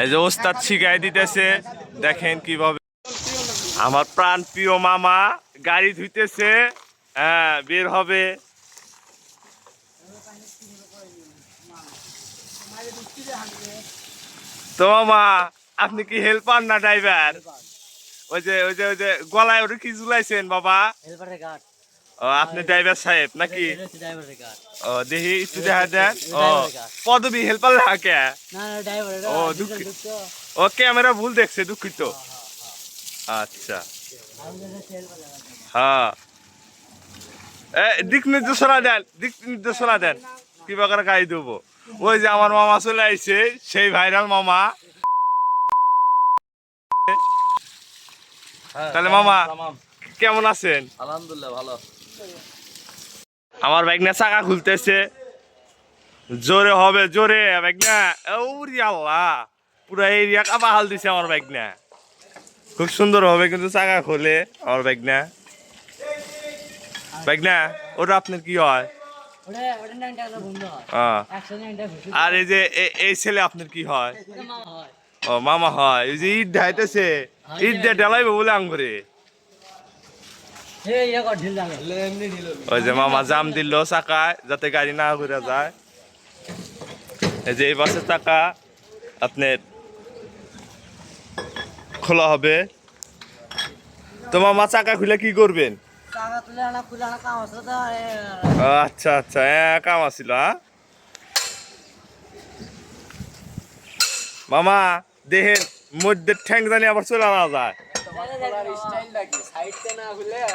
এই যে ওস্তাদ শিখাই দিতেছে, দেখেন কীভাবে। আমার প্রাণ প্রিয় মামা, গাড়ি ধুইতেছে হ্যাঁ বের হবে। তো মামা, আপনি কি হেল্পার না ড্রাইভার ওই যে ওই যে ওই যে, গলায় ওটা কি ঝুলাইছেন, বাবা? হেলপারের কার্ড ও আপনি ড্রাইভার সাহেব নাকি? ও দেখি একটু দেখা দেন। ও কাজ। পদবি হেল্পার লাগে না না ড্রাইভারের ও, দুঃখিত। ও ক্যামেরা ভুল দেখছে দুঃখিত। আচ্ছা। হ্যাঁ। এ দিক নির্দেশনা দেন দিক নির্দেশনা দেন। কি প্রকার গাড়ি দেবো? ওই যে আমার মামা চলে আইছে সেই ভাইরাল মামা। তাহলে মামা কেমন আছেন? আলহামদুলিল্লাহ ভালো। আমার ব্যাগ না চাকা খুলতেছে। জোরে হবে জোরে ব্যাগ না ওরি আল্লাহ পুরো এরিয়া কাবা হাল দিছে আমার ব্যাগ না খুব সুন্দর হবে কিন্তু চাকা খোলে আমার ব্যাগ না ব্যাগ না ওটা আপনার কি হয়? হয়। আর এই যে এই ছেলে আপনার কি হয়? হয়। ও মামা হয়। এই যে ইট ঢাইতেছে ইট দিয়ে ঢালাইবে বলে আঙ্গুরে হে ইয়া কর ঢিল লাগে এমনি ঢিল ওই যে মামা জাম দিল চাকায় যাতে গাড়ি না ঘুরে যায়। এই যে এই বাসের চাকা আপনার খোলা হবে। তো মামা চাকা খুলে কি করবেন? আচ্ছা আচ্ছা হ্যাঁ কাম আছিল হ্যাঁ মামা দেহের মধ্যে ঠ্যাং জানি আবার চলে আনা যায়।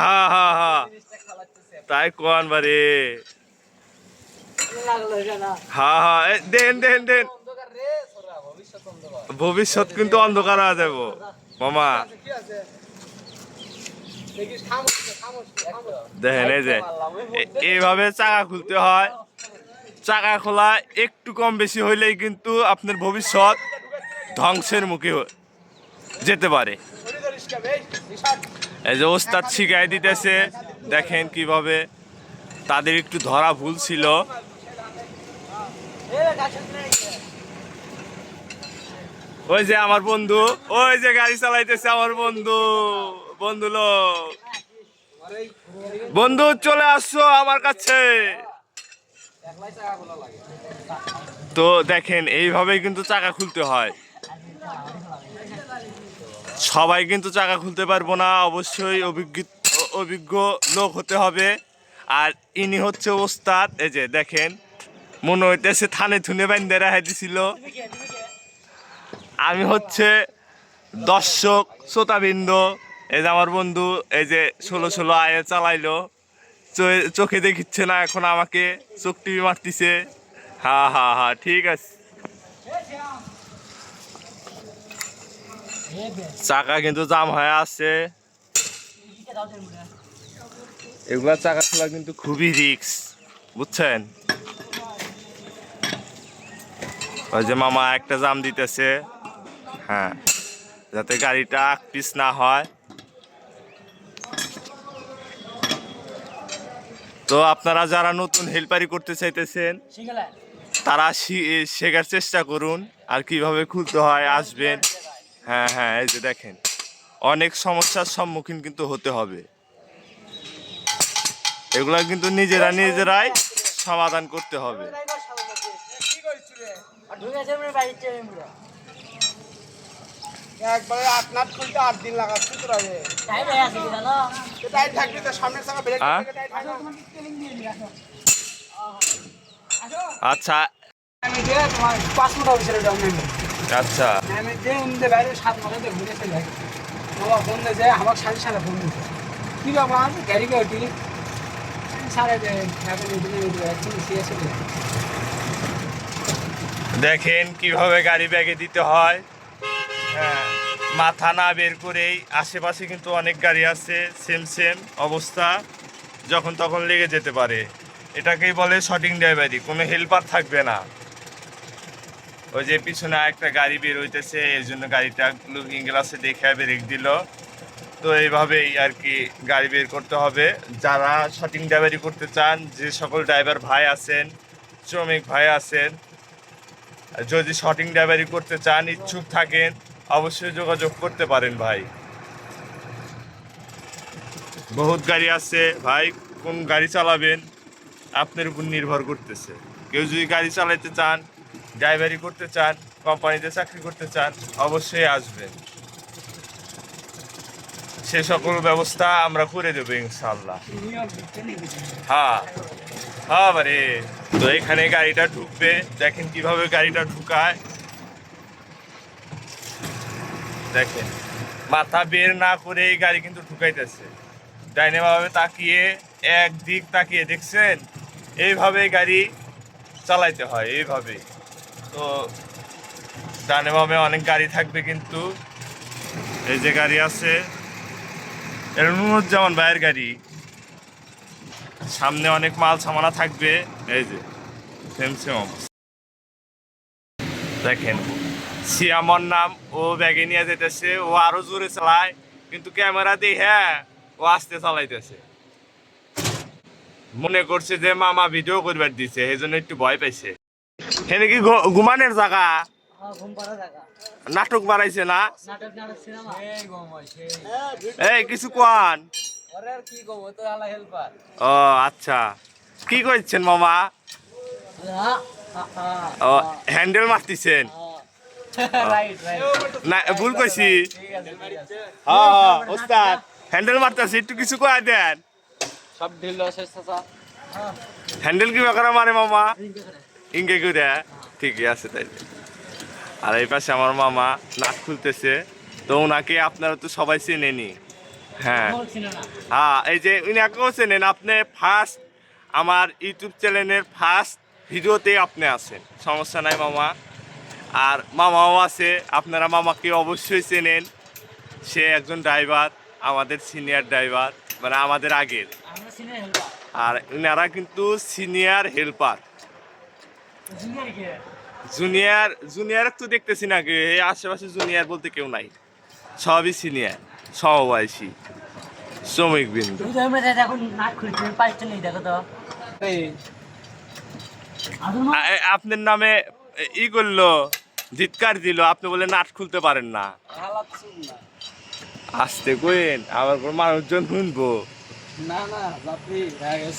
হ্যাঁ হ্যাঁ হ্যাঁ তাই কোন বারে না হ্যাঁ হ্যাঁ দেন দেন দেন। ভবিষ্যৎ কিন্তু অন্ধকার হয়ে যাব। মামা। দেখেন এই যে এইভাবে চাকা খুলতে হয়। চাকা খোলা একটু কম বেশি হইলেই কিন্তু আপনার ভবিষ্যৎ ধ্বংসের মুখে যেতে পারে। এই যে ওস্তাদ শিখাই দিতেছে, দেখেন কীভাবে তাদের একটু ধরা ভুল ছিল। ওই যে আমার বন্ধু, ওই যে গাড়ি চালাইতেছে আমার বন্ধু বন্ধু লোক। বন্ধু, চলে আসছো আমার কাছে। তো দেখেন, এইভাবেই কিন্তু চাকা খুলতে হয়। সবাই কিন্তু চাকা খুলতে পারব না, অবশ্যই অভিজ্ঞ অভিজ্ঞ লোক হতে হবে। আর ইনি হচ্ছে ওস্তাদ, এই যে দেখেন, মনে হইতেছে থানে থুনে বাইন্দে রেহাই দিছিল। আমি হচ্ছে দর্শক, শ্রোতাবৃন্দ, এই যে আমার বন্ধু, এই যে ষোলো ষোলো আয়ে চালাইলো। চোখে দেখিচ্ছে না, এখন আমাকে চোখ টিভি মারতিছে। হা হা হা, ঠিক আছে। চাকা কিন্তু জাম হয়ে আছে। এগুলা চাকা খোলা কিন্তু খুবই রিক্স বুঝছেন? ওই যে মামা একটা জাম দিতেছে। হ্যাঁ যাতে গাড়িটা পিস না হয়। তো আপনারা যারা নতুন হেল্পারি করতে চাইতেছেন তারা শেখার চেষ্টা করুন আর কীভাবে খুলতে হয় আসবেন। হ্যাঁ হ্যাঁ এই যে দেখেন। অনেক সমস্যার সম্মুখীন কিন্তু হতে হবে। এগুলা কিন্তু নিজেরা নিজেরাই সমাধান করতে হবে। হয়ে? আচ্ছা। আচ্ছা। আমি দিয়ে উনতে বাইরে সাত মাসে ঘুরে চলে যাই বাবা ফোন দিয়ে যায় আমার সাড়ে সাড়ে ফোন দিতে কি বাবা গাড়ি কে সাড়ে যায় দেখেন কীভাবে গাড়ি ব্যাগে দিতে হয়। হ্যাঁ মাথা না বের করেই আশেপাশে কিন্তু অনেক গাড়ি আছে সেম সেম অবস্থা যখন তখন লেগে যেতে পারে। এটাকেই বলে শটিং ড্রাইভারি কোনো হেল্পার থাকবে না। ওই যে পিছনে একটা গাড়ি বের হইতেছে এই জন্য গাড়িটা লুকিং গ্লাসে দেখে ব্রেক দিল। তো এইভাবেই আর কি গাড়ি বের করতে হবে। যারা শটিং ড্রাইভারি করতে চান, যে সকল ড্রাইভার ভাই আছেন, শ্রমিক ভাই আছেন, যদি শটিং ড্রাইভারি করতে চান, ইচ্ছুক থাকেন, অবশ্যই যোগাযোগ করতে পারেন ভাই। বহুত গাড়ি আছে ভাই, কোন গাড়ি চালাবেন? আপনার উপর নির্ভর করতেছে। কেউ যদি গাড়ি চালাইতে চান ড্রাইভারি করতে চান কোম্পানিতে চাকরি করতে চান, অবশ্যই আসবেন সে সকল ব্যবস্থা আমরা করে দেবো ইনশাল্লাহ হ্যাঁ হ্যাঁ বারে তো এখানে গাড়িটা ঢুকবে। দেখেন কীভাবে গাড়িটা ঢুকায়। দেখেন, মাথা বের না করে এই গাড়ি কিন্তু ঢুকাইতেছে। ডাইনে ভাবে তাকিয়ে, একদিক তাকিয়ে, দেখছেন? এইভাবে গাড়ি চালাইতে হয় এইভাবে তো ডানে বামে অনেক গাড়ি থাকবে কিন্তু এই যে গাড়ি আছে নুরুজ্জামান ভাইয়ের গাড়ি। সামনে অনেক মাল সামানা থাকবে, এই যে সেম সেম। দেখেন, সিয়ামর নাম ও ব্যাগে নিয়ে যেতেছে, ও আরও জোরে চালায়, কিন্তু ক্যামেরা দিয়ে হ্যাঁ ও আস্তে চালাইতেছে। মনে করছে যে মামা ভিডিও করবার দিছে, এই জন্য একটু ভয় পাইছে। এখানে কি ঘুমানোর জায়গা হ্যাঁ, নাটক বানাইছে না? নাটক নাটক এই কিছু কোয়ান ওরে আর কি করব তো আলা হেল্পার। ও আচ্ছা। কি করছেন মামা? ও হ্যান্ডেল মারতেছেন? হ্যাঁ। রাইট রাইট না ভুল কইছি। হ্যাঁ ওস্তাদ। হ্যান্ডেল মারতেছি একটু কিছু কয়ে দেন। সব ঢিল হ্যাঁ, হ্যান্ডেল কি করে মারে মামা। ইঙ্গে করে ঠিকই আছে তাই। আর এই পাশে আমার মামা নাক খুলতেছে। তো ওনাকে আপনারা তো সবাই চেনেনি হ্যাঁ। হ্যাঁ এই যে উনাকেও চেনেন। আপনি ফার্স্ট আমার ইউটিউব চ্যানেলের ফার্স্ট ভিডিওতে আপনি আছেন। সমস্যা নাই মামা। আর মামাও আছে। আপনারা মামাকে অবশ্যই চেনেন। সে একজন ড্রাইভার আমাদের সিনিয়র ড্রাইভার মানে আমাদের আগের। আর এনারা কিন্তু সিনিয়র হেল্পার জুনিয়র কে জুনিয়র জুনিয়র তো দেখতেছি না এই আশেপাশে জুনিয়র বলতে কেউ নাই। সবই সিনিয়র সমবয়সী শ্রমিক বিন্দু আপনার নামে ই করল ধিৎকার দিল আপনি বলে নাট খুলতে পারেন না। আসতে কইন আবার কোনো মানুষজন শুনব। না না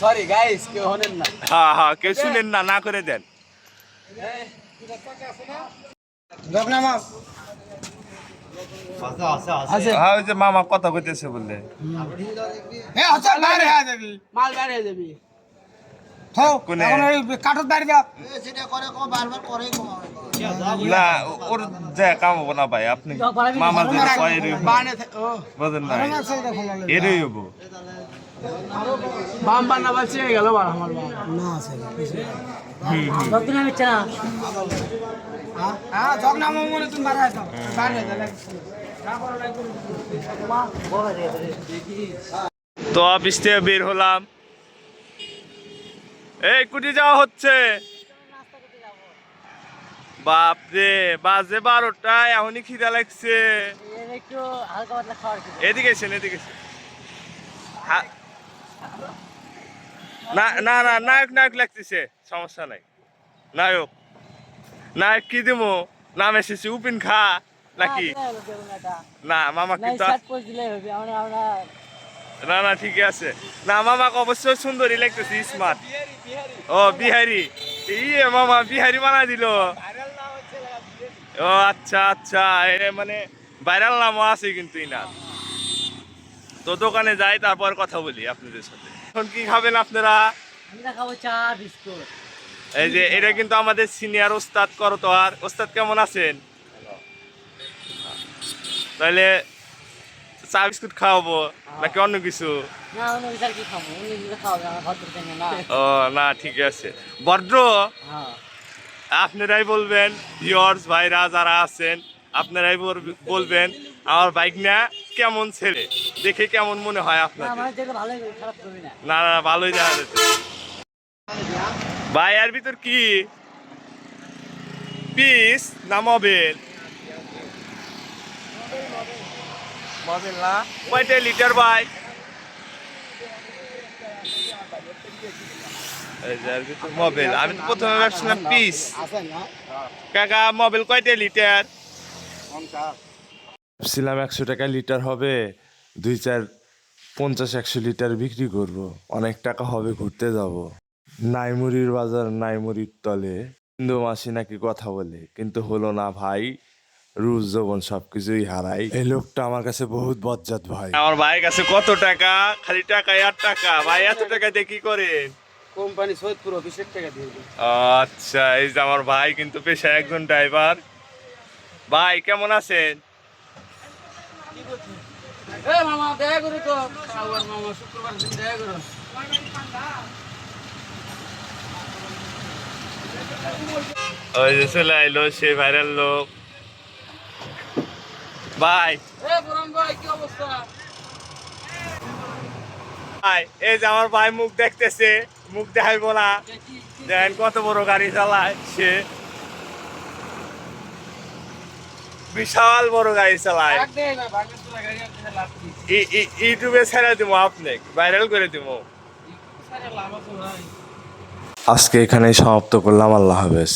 সরি গাইস কেউ হনেন না। হ্যাঁ হ্যাঁ কেউ শুনেন না না করে দেন। আছে। হ্যাঁ মামা কথা কইতেছে বললে। হচ্ছে বাইরে যাবি। মাল না ওর যে কাম হব না ভাই আপনি মামা। বুঝেন না এরই হব। বাম বান্না বালছে গেল বার আমার বাম। না আছে। যতদিন আমি হ্যাঁ মনে তুমি তো অফিস থেকে বের হলাম। এই কুটি যাওয়া হচ্ছে। বাপরে বাজে বারোটা এখনই খিদা লাগছে। এদিকে এসেন এদিকে এসেন। হা- না না না নায়ক নায়ক লাগতেছে সমস্যা নাই। নায়ক। নায়ক কি দিমু? নাম এসেছে উপিন খা নাকি? না মামা কিন্তু না না ঠিকই আছে। না মামাকে অবশ্যই সুন্দরই লাগতেছে স্মার্ট। ও বিহারি। ইয়ে মামা বিহারি বানা দিল। ও আচ্ছা আচ্ছা এ মানে ভাইরাল নামও আছে কিন্তু ইনার। তো দোকানে যাই তারপর কথা বলি আপনাদের সাথে। এখন কি খাবেন আপনারা? আমরা খাব চা বিস্কুট। এই যে এটা কিন্তু আমাদের সিনিয়র ওস্তাদ করতোয়ার। ওস্তাদ কেমন আছেন? তাহলে চা বিস্কুট খাওয়াবো নাকি অন্য কিছু? ও না ঠিক আছে। বড্র হ্যাঁ। আপনারাই বলবেন ভিওর্স ভাইরা যারা আছেন আপনারাই বল- বলবেন আমার বাইক না। কেমন ছেলে? দেখে কেমন মনে হয় আপনার মানে না। না না ভালোই দেখা যাচ্ছে। ভাই এর ভিতর কি? পিস না মবেল না। কয়টা লিটার ভাই? এই যে আর কিছু মোবাইল আমি তো প্রথমে ভাবছিলাম পিস কাকা মোবাইল কয়টা লিটার পঞ্চাশ। ভাবছিলাম একশো টাকা লিটার হবে দুই চার পঞ্চাশ একশো লিটার বিক্রি করব। অনেক টাকা হবে ঘুরতে যাব। নাইমুরির বাজার নাইমুরির তলে। হিন্দু মাসি নাকি কথা বলে কিন্তু হলো না ভাই রুজ যৌবন সবকিছুই হারাই। এই লোকটা আমার কাছে বহুত বজ্জাত ভাই। আমার ভাইয়ের কাছে কত টাকা? খালি টাকা আর টাকা। ভাই এত টাকা দিয়ে কি করেন? কোম্পানি সৈয়দপুর অফিসের টাকা দিয়ে আচ্ছা এই যে আমার ভাই কিন্তু পেশায় একজন ড্রাইভার। ভাই কেমন আছেন? এ মামা দেখা করো তো। আবার মামা শুক্রবার দিন দেখা করো। ওই যে চলে আইলো সে ভাইরাল লোক। ভাই। ভাই এই যে আমার ভাই মুখ দেখতেছে মুখ দেখাইবো না। এ কি কি- দেখেন কত বড় গাড়ি চালায় সে। বিশাল বড় গাড়ি চালায়। ইউটিউবে ছেড়ে দিব আপনি ভাইরাল করে দিব আজকে এখানেই সমাপ্ত করলাম আল্লাহ হাফেজ।